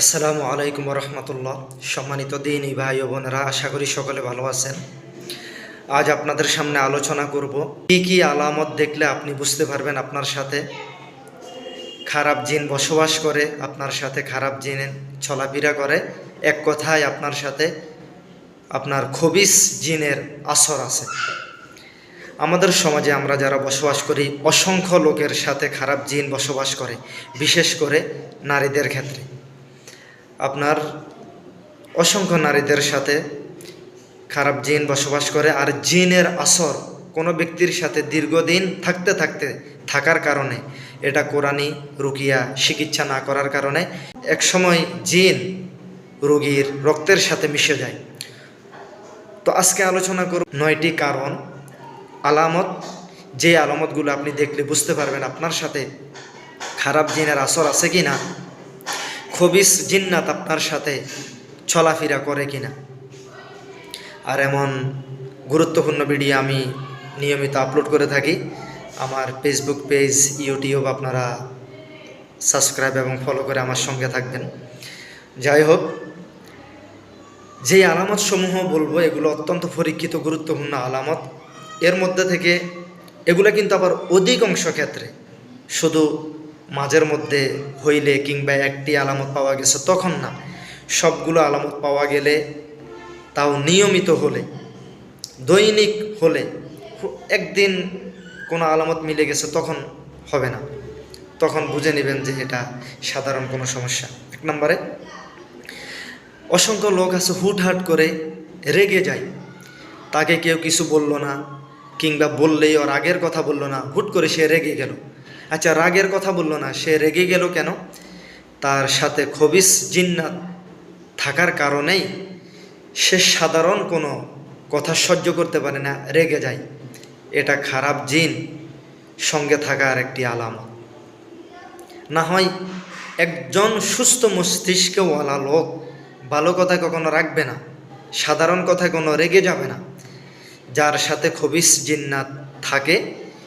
আসসালামু আলাইকুম রহমতুল্লাহ সম্মানিত দিন ভাই বোনেরা, আশা করি সকলে ভালো আছেন। আজ আপনাদের সামনে আলোচনা করব, কি কি আলামত দেখলে আপনি বুঝতে পারবেন আপনার সাথে? খারাপ জিন বসবাস করে, আপনার সাথে খারাপ জিন চলাফেরা করে, এক কথায় আপনার সাথে আপনার খবিস জিনের আসর আছে। আমাদের সমাজে আমরা যারা বসবাস করি, অসংখ্য লোকের সাথে খারাপ জিন বসবাস করে, বিশেষ করে নারীদের ক্ষেত্রে। আপনার অসংখ্য নারীদের সাথে খারাপ জিন বসবাস করে আর জিনের আসর কোনো ব্যক্তির সাথে দীর্ঘদিন থাকতে থাকতে থাকার কারণে, এটা কোরআনি রুকিয়া চিকিৎসা না করার কারণে একসময় জিন রোগীর রক্তের সাথে মিশে যায়। তো আজকে আলোচনা করব নয়টি কারণ, আলামত, যে আলামতগুলো আপনি দেখলে বুঝতে পারবেন আপনার সাথে খারাপ জিনের আসর আছে কি না খবিস জিন্নাত আপনার সাথে চলাফেরা করে কিনা। আর এমন গুরুত্বপূর্ণ ভিডিও আমি নিয়মিত আপলোড করে থাকি। আমার ফেসবুক পেজ ইউটিউব আপনারা সাবস্ক্রাইব এবং ফলো করে আমার সঙ্গে থাকবেন। যাই হোক যে আলামত সমূহ বলব, এগুলো অত্যন্ত পরীক্ষিত, গুরুত্বপূর্ণ আলামত। এর মধ্যে থেকে এগুলো কিন্তু আবার অধিকাংশ ক্ষেত্রে শুধু মাঝের মধ্যে হইলে কিংবা একটি আলামত পাওয়া গেছে, তখন না। সবগুলো আলামত পাওয়া গেলে তাও নিয়মিত হলে, দৈনিক হলে, একদিন কোনো আলামত মিলে গেছে, তখন হবে না। তখন বুঝে নেবেন যে এটা সাধারণ কোনো সমস্যা। এক নম্বরে, অসংখ্য লোক আছে হুটহাট করে রেগে যায়। তাকে কেউ কিছু বলল না, কিংবা বললেই ওর আগের কথা বলল না, হুট করে সে রেগে গেল। আচ্ছা রাগের কথা বলল না। সে রেগে গেল কেন? তার সাথে খবিস জিন্নাত থাকার কারণেই সে সাধারণ কোনো কথা সহ্য করতে পারে না, রেগে যায়। এটা খারাপ জিন সঙ্গে থাকার একটি আলামত। না হয় একজন সুস্থ মস্তিষ্কওয়ালা লোক ভালো কথা কখনো রাখবে না, সাধারণ কথায় কোনো রেগে যাবে না। যার সাথে খবিস জিন্নাত থাকে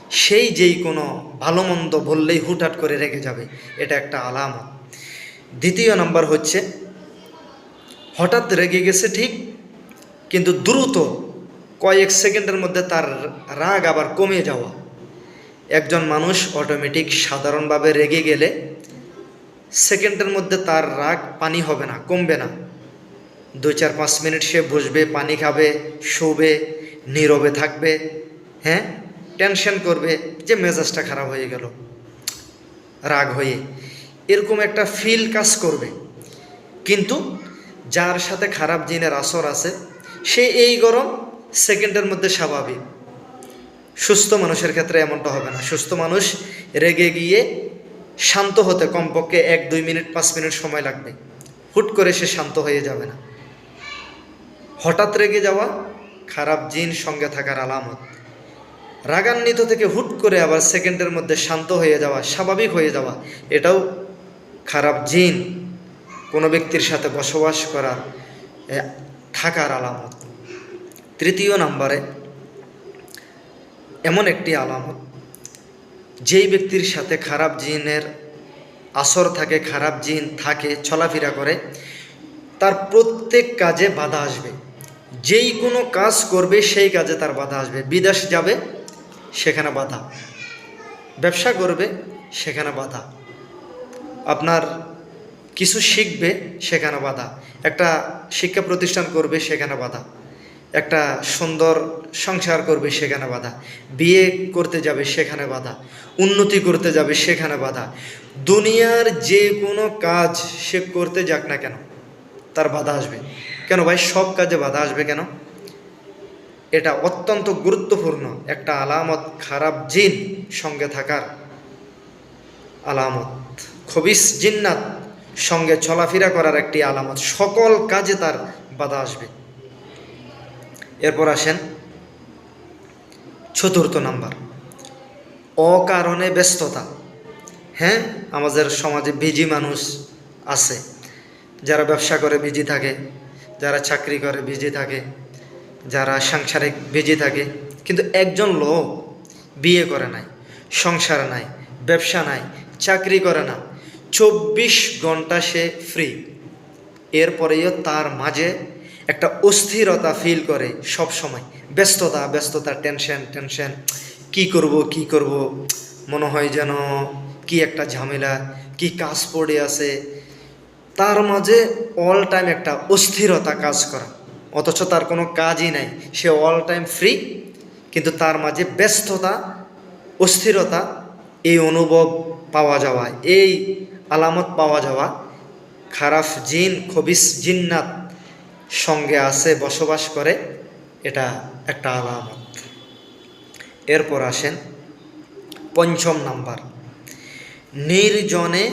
সেই যেই কোনো ভালো মন্দ বললেই হুটহাট করে রেগে যাবে, এটা একটা আলামত। দ্বিতীয় নাম্বার হচ্ছে, হঠাৎ রেগে গেছে ঠিক, কিন্তু দ্রুত কয়েক সেকেন্ডের মধ্যে তার রাগ আবার কমে যাওয়া। একজন মানুষ অটোমেটিক সাধারণভাবে রেগে গেলে সেকেন্ডের মধ্যে তার রাগ পানি হবে না, কমবে না। দুই চার পাঁচ মিনিট সে বসবে পানি খাবে, শোবে, নীরবে থাকবে হ্যাঁ? টেনশন করবে যে মেজাজটা খারাপ হয়ে গেল, রাগ হয়ে। এরকম একটা ফিল কাজ করবে। কিন্তু যার সাথে খারাপ জিনের আসর আছে, সে এই গরম সেকেন্ডের মধ্যে স্বাভাবিক সুস্থ মানুষের ক্ষেত্রে এমনটা হবে না। সুস্থ মানুষ রেগে গিয়ে শান্ত হতে কমপক্ষে এক, দুই মিনিট, পাঁচ মিনিট সময় লাগবে। হুট করে সে শান্ত হয়ে যাবে না। হঠাৎ রেগে যাওয়া খারাপ জিন সঙ্গে থাকার আলামত। রাগান্বিত থেকে হুট করে আবার সেকেন্ডের মধ্যে শান্ত হয়ে যাওয়া স্বাভাবিক হয়ে যাওয়া এটাও খারাপ জিন। কোনো ব্যক্তির সাথে বসবাস করার এ, থাকার আলামত। তৃতীয় নাম্বারে এমন একটি আলামত যেই ব্যক্তির সাথে খারাপ জিনের আসর থাকে খারাপ জিন থাকে চলাফেরা করে তার প্রত্যেক কাজে বাধা আসবে। যেই কোনো কাজ করবে সেই কাজে তার বাধা আসবে। বিদেশ যাবে সেখানে বাধা। ব্যবসা করবে, সেখানে বাধা। আপনার কিছু শিখবে, সেখানে বাধা। একটা শিক্ষা প্রতিষ্ঠান করবে, সেখানে বাধা। একটা সুন্দর সংসার করবে, সেখানে বাধা। বিয়ে করতে যাবে, সেখানে বাধা। উন্নতি করতে যাবে, সেখানে বাধা। দুনিয়ার যে কোনো কাজ সে করতে যাক না কেন, তার বাধা আসবে। কেন ভাই? সব কাজে বাধা আসবে কেন? এটা অত্যন্ত গুরুত্বপূর্ণ একটা আলামত, খারাপ জিন সঙ্গে থাকার আলামত। খবিস জিন্নাত সঙ্গে চলাফেরা করার একটি আলামত। সকল কাজে তার বাধা আসবে। এরপর আসেন চতুর্থ নাম্বার। অকারণে ব্যস্ততা। হ্যাঁ আমাদের সমাজে বিজি মানুষ আছে। যারা ব্যবসা করে বিজি থাকে, যারা চাকরি করে বিজি থাকে যারা সাংসারিক বেজে থাকে, কিন্তু একজন লোক বিয়ে করে নাই, সংসার নাই, ব্যবসা নাই, চাকরি করে না, চব্বিশ ঘণ্টা সে ফ্রি এরপরেও তার মাঝে একটা অস্থিরতা ফিল করে সব সময় ব্যস্ততা ব্যস্ততা টেনশন টেনশন কি করব কি করব? মনে হয় যেন কি একটা ঝামেলা, কি কাজ পড়ে আছে। তার মাঝে অল টাইম একটা অস্থিরতা কাজ করা। অথচ তার কোনো কাজই নাই। সে অল টাইম ফ্রি কিন্তু তার মাঝে ব্যস্ততা, অস্থিরতা, এই অনুভব পাওয়া যাওয়া, এই আলামত পাওয়া যাওয়া, খারাপ জিন, খবিস জিন্নাত সঙ্গে আছে, বসবাস করে, এটা একটা আলামত। এরপর আসেন পঞ্চম নাম্বার। নির্জনে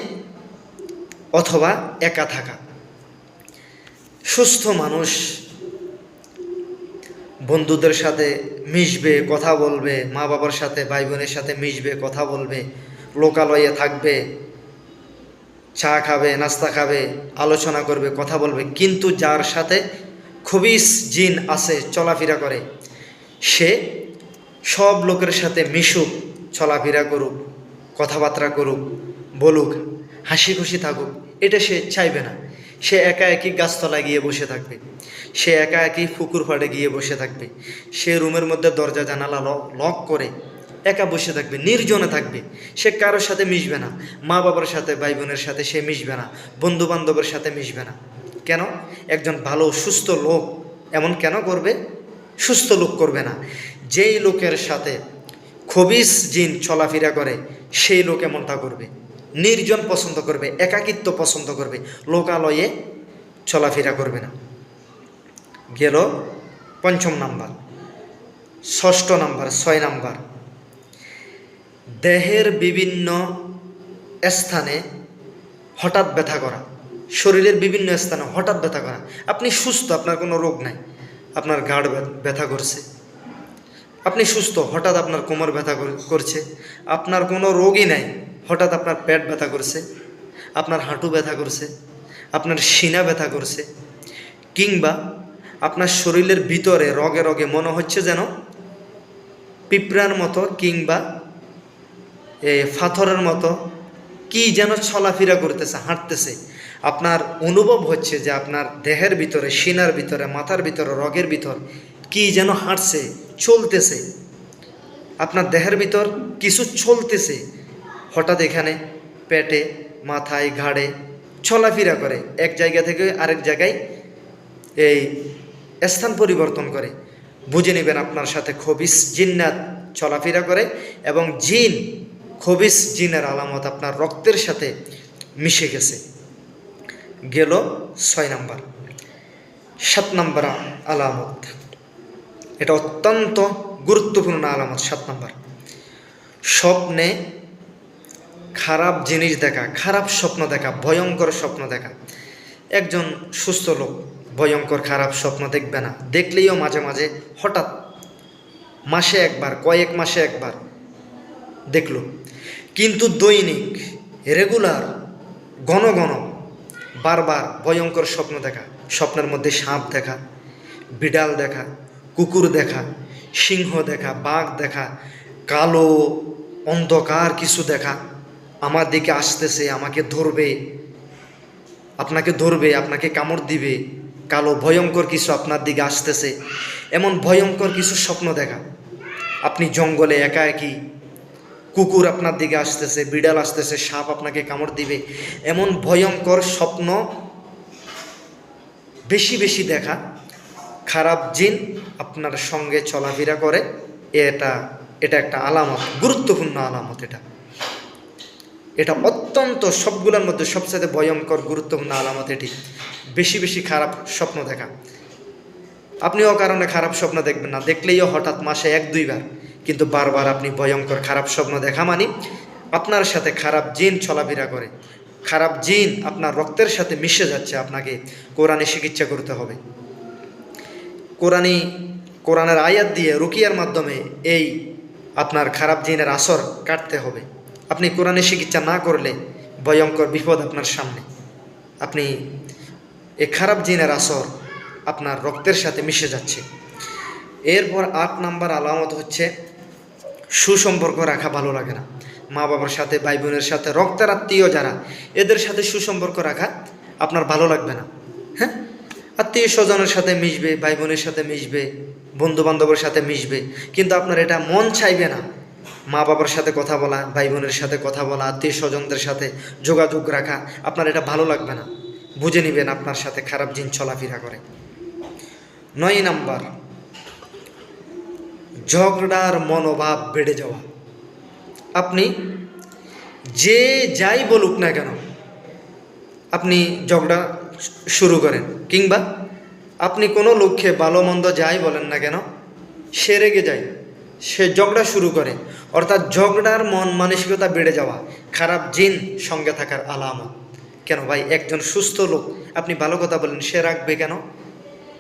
অথবা একা থাকা। সুস্থ মানুষ বন্ধুদের সাথে মিশবে, কথা বলবে, মা বাবার সাথে, ভাই বোনের সাথে মিশবে, কথা বলবে, লোকালয়ে থাকবে, চা খাবে, নাস্তা খাবে, আলোচনা করবে, কথা বলবে। কিন্তু যার সাথে খবিস জিন আছে, চলাফেরা করে, সে সব লোকের সাথে মিশুক, চলাফেরা করুক, কথাবার্তা করুক, বলুক, হাসি খুশি থাকুক, এটা সে চাইবে না। সে একা একই গাছতলায় গিয়ে বসে থাকবে। সে একা একই পুকুর পাড়ে গিয়ে বসে থাকবে। সে রুমের মধ্যে দরজা, জানালা লক করে একা বসে থাকবে, নির্জনে থাকবে। সে কারোর সাথে মিশবে না। মা বাবার সাথে ভাই বোনের সাথে সে মিশবে না। বন্ধু বান্ধবের সাথে মিশবে না। কেন? একজন ভালো, সুস্থ লোক এমন কেন করবে? সুস্থ লোক করবে না। যেই লোকের সাথে খবিস জিন চলাফেরা করে, সেই লোক এমনটা করবে। নির্জন পছন্দ করবে, একাকিত্ব পছন্দ করবে, লোকালয়ে চলাফেরা করবে না। গেল পঞ্চম নাম্বার, ষষ্ঠ নাম্বার, ছয় নাম্বার। দেহের বিভিন্ন স্থানে হঠাৎ ব্যথা করা, শরীরের বিভিন্ন স্থানে হঠাৎ ব্যথা করা। আপনি সুস্থ, আপনার কোনো রোগ নাই, আপনার গাঢ় ব্যথা করছে। আপনি সুস্থ, হঠাৎ আপনার কোমর ব্যথা কর- করছে। আপনার কোনো রোগই নাই হঠাৎ আপনার পেট ব্যথা করছে, আপনার হাঁটু ব্যথা করছে, আপনার সিনা ব্যথা করছে, কিংবা আপনার শরীরের ভিতরে রগে রগে মনে হচ্ছে যেন পিঁপড়ার মতো কিংবা এ ফাথরের মতো কি যেন চলাফেরা করতেছে, হাঁটতেছে। আপনার অনুভব হচ্ছে যে আপনার দেহের ভিতরে সিনার ভিতরে, মাথার ভিতরে, রগের ভিতর কি যেন হাঁটছে, চলতেছে। আপনার দেহের ভিতর কিছু চলতেছে হঠাৎ এখানে পেটে, মাথায়, ঘাড়ে চলাফেরা করে। এক জায়গা থেকে আরেক জায়গায় এই স্থান পরিবর্তন করে। বুঝে নেবেন আপনার সাথে খবিস জিন্নাত চলাফেরা করে এবং জিন, খবিস জিনের আলামত আপনার রক্তের সাথে মিশে গেছে। গেল ছয় নাম্বার। সাত নাম্বার আলামত। এটা অত্যন্ত গুরুত্বপূর্ণ আলামত, সাত নাম্বার। স্বপ্নে খারাপ জিনিস দেখা, খারাপ স্বপ্ন দেখা, ভয়ঙ্কর স্বপ্ন দেখা। একজন সুস্থ লোক ভয়ঙ্কর খারাপ স্বপ্ন দেখবে না। দেখলেইও মাঝে মাঝে হঠাৎ মাসে একবার, কয়েক মাসে একবার দেখল। কিন্তু দৈনিক, রেগুলার, ঘন ঘন বারবার ভয়ঙ্কর স্বপ্ন দেখা। স্বপ্নের মধ্যে সাপ দেখা, বিড়াল দেখা, কুকুর দেখা, সিংহ দেখা, বাঘ দেখা, কালো, অন্ধকার কিছু দেখা। আমার দিকে আসতেছে, আমাকে ধরবে, আপনাকে ধরবে, আপনাকে কামড় দিবে। কালো ভয়ঙ্কর কিছু আপনার দিকে আসতেছে। এমন ভয়ঙ্কর কিছু স্বপ্ন দেখা। আপনি জঙ্গলে একা একই। কুকুর আপনার দিকে আসতেছে, বিড়াল আসতেছে, সাপ আপনাকে কামড় দিবে। এমন ভয়ঙ্কর স্বপ্ন বেশি বেশি দেখা। খারাপ জিন আপনার সঙ্গে চলাফেরা করে। এটা এটা একটা আলামত, গুরুত্বপূর্ণ আলামত এটা। এটা অত্যন্ত সবগুলোর মধ্যে সবচেয়ে ভয়ঙ্কর, গুরুত্বপূর্ণ আলামত এটি। বেশি বেশি খারাপ স্বপ্ন দেখা। আপনিও কারণে খারাপ স্বপ্ন দেখবেন না। দেখলেইও হঠাৎ মাসে এক দুইবার কিন্তু বারবার আপনি ভয়ঙ্কর খারাপ স্বপ্ন দেখা মানি আপনার সাথে খারাপ জিন চলাফেরা করে। খারাপ জিন আপনার রক্তের সাথে মিশে যাচ্ছে আপনাকে। কোরআনে চিকিৎসা করতে হবে। কোরআনি, কোরআনের আয়াত দিয়ে রুকিয়ার মাধ্যমে এই আপনার খারাপ জিনের আসর কাটতে হবে। আপনি কোরআনে চিকিৎসা না করলে ভয়ঙ্কর বিপদ আপনার সামনে। আপনি এ খারাপ জিনের আসর আপনার রক্তের সাথে মিশে যাচ্ছে। এরপর আট নাম্বার আলামত হচ্ছে, সুসম্পর্ক রাখা ভালো লাগে না। মা বাবার সাথে, ভাই বোনের সাথে, রক্তের আত্মীয় যারা, এদের সাথে সুসম্পর্ক রাখা আপনার ভালো লাগবে না। হ্যাঁ? আত্মীয় স্বজনের সাথে মিশবে, ভাই বোনের সাথে মিশবে বন্ধু বান্ধবের সাথে মিশবে, কিন্তু আপনার এটা মন চাইবে না। মা বাবার সাথে কথা বলা ভাই বোনের সাথে কথা বলা আত্মীয় স্বজনদের সাথে যোগাযোগ রাখা, আপনার এটা ভালো লাগবে না। বুঝে নেবেন আপনার সাথে খারাপ জিন চলাফেরা করে। নয় নাম্বার, ঝগড়ার মনোভাব বেড়ে যাওয়া। আপনি যে যাই বলুক না কেন, আপনি ঝগড়া শুরু করেন, কিংবা আপনি কোনো লক্ষ্যে ভালো মন্দ যাই বলেন না কেন সে রেগে যায় সে ঝগড়া শুরু করে। অর্থাৎ ঝগড়ার মন মানসিকতা বেড়ে যাওয়া, খারাপ জিন সঙ্গে থাকার আলামত। কেন ভাই, একজন সুস্থ লোক, আপনি ভালো কথা বলেন, সে রাখবে কেন?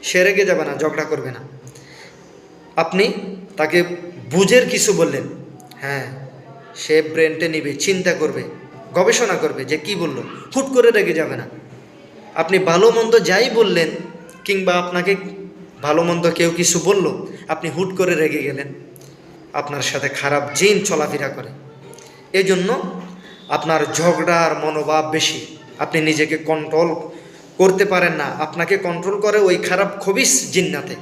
সে রেগে যাবে না, ঝগড়া করবে না। আপনি তাকে বুঝের কিছু বললেন। হ্যাঁ সে ব্রেনটে নিবে, চিন্তা করবে, গবেষণা করবে যে কি বলল। হুট করে রেগে যাবে না। আপনি ভালো মন্দ যাই বললেন, কিংবা আপনাকে ভালো মন্দ কেউ কিছু বলল, আপনি হুট করে রেগে গেলেন। আপনার সাথে খারাপ জিন চলাফেরা করে। এই জন্য আপনার ঝগড়ার মনোভাব বেশি। আপনি নিজেকে কন্ট্রোল করতে পারেন না। আপনাকে কন্ট্রোল করে ওই খারাপ খবিস জিন্নাতে।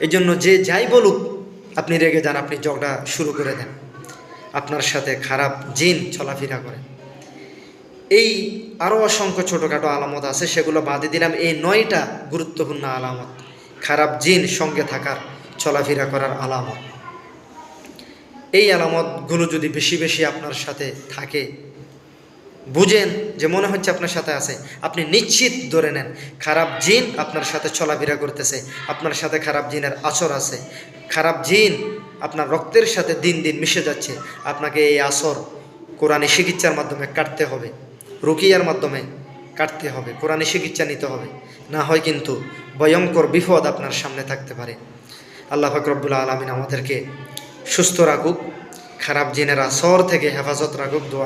এই জন্য যে যাই বলুক, আপনি রেগে যান, আপনি ঝগড়া শুরু করে দেন। আপনার সাথে খারাপ জিন চলাফেরা করে। এই আরও অসংখ্য ছোটোখাটো আলামত আছে, সেগুলো বাদে দিলাম। এই নয়টা গুরুত্বপূর্ণ আলামত, খারাপ জিন সঙ্গে থাকার, চলাফেরা করার আলামত। এই আলামতগুলো যদি বেশি বেশি আপনার সাথে থাকে, বুঝেন যে মনে হচ্ছে আপনার সাথে আছে, আপনি নিশ্চিত ধরে নেন, খারাপ জিন আপনার সাথে চলাফেরা করতেছে, আপনার সাথে খারাপ জিনের আসর আছে, খারাপ জিন আপনার রক্তের সাথে দিন দিন মিশে যাচ্ছে, আপনাকে এই আসর কোরআনে চিকিৎসার মাধ্যমে কাটতে হবে, রুকিয়ার মাধ্যমে কাটতে হবে, কোরআনে চিকিৎসা নিতে হবে, না হয় কিন্তু ভয়ঙ্কর বিপদ আপনার সামনে থাকতে পারে। আল্লাহ ফাকরবুল্লা আলমিন আমাদেরকে সুস্থ রাখুক খারাপ জিনেরা আসর থেকে হেফাজত রাখুক দোয়া